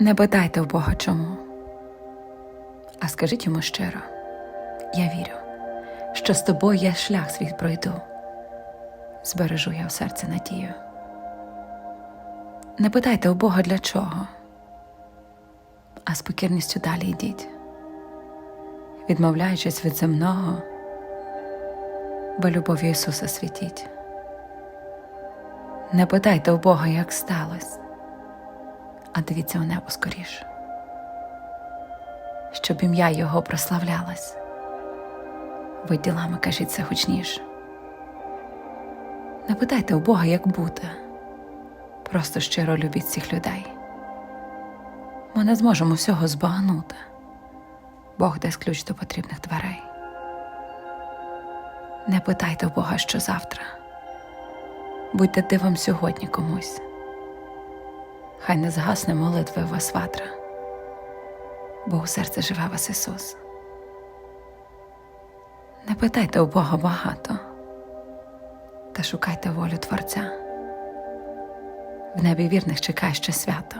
Не питайте у Бога чому, а скажіть йому щиро: я вірю, що з тобою я шлях свій пройду, збережу я в серці надію. Не питайте у Бога для чого, а з покірністю далі йдіть, відмовляючись від земного, бо любов'ю Ісуса світіть. Не питайте у Бога, як сталося, а дивіться у небо скоріше, щоб ім'я Його прославлялось. Ви ділами кажіть це гучніше. Не питайте у Бога, як бути, просто щиро любіть всіх людей. Ми не зможемо всього збагнути. Бог дасть ключ до потрібних дверей. Не питайте у Бога, що завтра. Будьте дивом сьогодні комусь. Хай не згасне молитви у вас ватра, бо у серце живе вас Ісус. Не питайте у Бога багато, та шукайте волю Творця. В небі вірних чекає ще свято.